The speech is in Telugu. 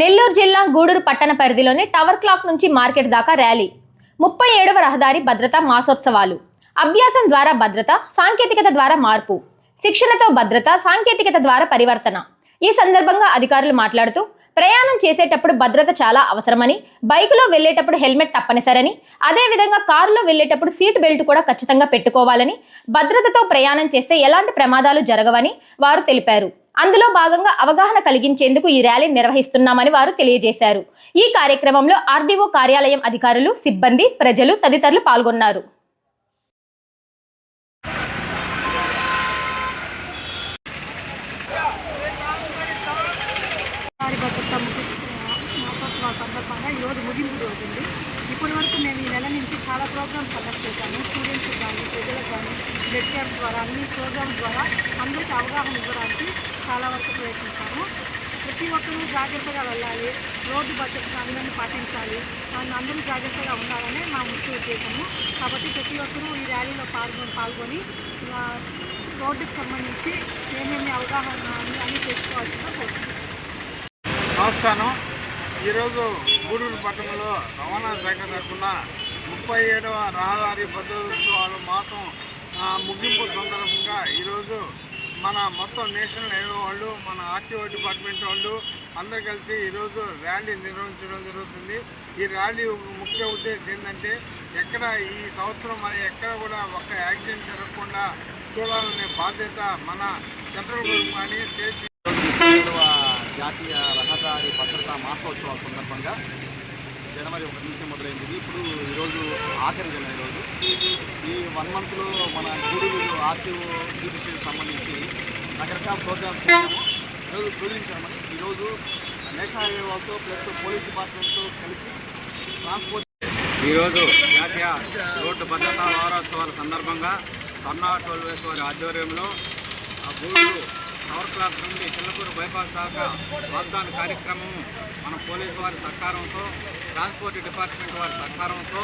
నెల్లూరు జిల్లా గూడూరు పట్టణ పరిధిలోని టవర్ క్లాక్ నుంచి మార్కెట్ దాకా ర్యాలీ. ముప్పై ఏడవ రహదారి భద్రత మాసోత్సవాలు. అభ్యాసం ద్వారా భద్రత సాంకేతికత ద్వారా మార్పు. శిక్షణతో భద్రత సాంకేతికత ద్వారా పరివర్తన. ఈ సందర్భంగా అధికారులు మాట్లాడుతూ ప్రయాణం చేసేటప్పుడు భద్రత చాలా అవసరమని బైకులో వెళ్ళేటప్పుడు హెల్మెట్ తప్పనిసరని అదేవిధంగా కారులో వెళ్ళేటప్పుడు సీట్ బెల్ట్ కూడా ఖచ్చితంగా పెట్టుకోవాలని భద్రతతో ప్రయాణం చేస్తే ఎలాంటి ప్రమాదాలు జరగవని వారు తెలిపారు. అందులో భాగంగా అవగాహన కలిగించేందుకు ఈ ర్యాలీ నిర్వహిస్తున్నామని వారు తెలియజేశారు. ఈ కార్యక్రమంలో ఆర్డీఓ కార్యాలయం అధికారులు సిబ్బంది ప్రజలు తదితరులు పాల్గొన్నారు వారి భద్రత మహోత్సవాల సందర్భంగా ఈరోజు ముగింపు రోజు ఇప్పటి వరకు మేము ఈ నెల నుంచి చాలా ప్రోగ్రామ్స్ కండక్ట్ చేశాము. స్టూడెంట్స్ కానీ ప్రజలకు కానీ బ్లడ్ క్యాంప్ ద్వారా అన్ని ప్రోగ్రామ్స్ ద్వారా అందరికీ అవగాహన ఇవ్వడానికి చాలా వరకు ప్రయత్నించాము. ప్రతి ఒక్కరూ జాగ్రత్తగా వెళ్ళాలి. రోడ్డు భద్రతను అందరినీ పాటించాలి. దాన్ని అందరూ జాగ్రత్తగా ఉండాలనే మా ముఖ్య ఉద్దేశము. కాబట్టి ప్రతి ఒక్కరూ ఈ ర్యాలీలో పాల్గొని పాల్గొని రోడ్డుకు సంబంధించి ఏమేమి అవగాహన అన్ని అన్నీ తెలుసుకోవాల్సిందో కోరుతున్నాను నమస్కారం. ఈరోజు గూడూరు పట్టణంలో రవాణా శాఖ తరఫున ముప్పై ఏడవ రహదారి భద్రోత్సవాల మాసం ముగింపు సందర్భంగా ఈరోజు మన మొత్తం నేషనల్ హైవే వాళ్ళు మన ఆర్టీఓ డిపార్ట్మెంట్ వాళ్ళు అందరు కలిసి ఈరోజు ర్యాలీ నిర్వహించడం జరుగుతుంది. ఈ ర్యాలీ ముఖ్య ఉద్దేశం ఏంటంటే ఎక్కడ ఈ సంవత్సరం మన ఎక్కడ కూడా ఒక్క యాక్సిడెంట్ జరగకుండా చూడాలనే బాధ్యత మన సెంట్రల్ గవర్నమెంట్ కానీ స్టేట్ జాతీయ రహదారి భద్రతా మాసోత్సవాల సందర్భంగా జనవరి ఒకటి నుంచి మొదలైంది. ఇప్పుడు ఈరోజు ఆఖరి దినం ఈరోజు ఈ వన్ మంత్లో మన గూడూరు ఆర్టీఓ జ్యుడిషియల్ సంబంధించి రకరకాల ప్రోగ్రామ్స్ చేసాము ఈరోజు క్లోజింగ్ ఈరోజు నేషనల్ హైవే వాళ్ళతో ప్లస్ పోలీస్ డిపార్ట్మెంట్తో కలిసి ట్రాన్స్పోర్ట్ ఈరోజు జాతీయ రోడ్డు భద్రతా వారోత్సవాల సందర్భంగా కర్ణా టోల్వేస్ వారి ఆధ్వర్యంలో ఆ గూడూరు టవర్ క్లాస్ నుండి చిల్లకూరు బైపాస్ దాకా వాగ్దాన కార్యక్రమం మన పోలీసు వారి సహకారంతో ట్రాన్స్పోర్ట్ డిపార్ట్మెంట్ వారి సహకారంతో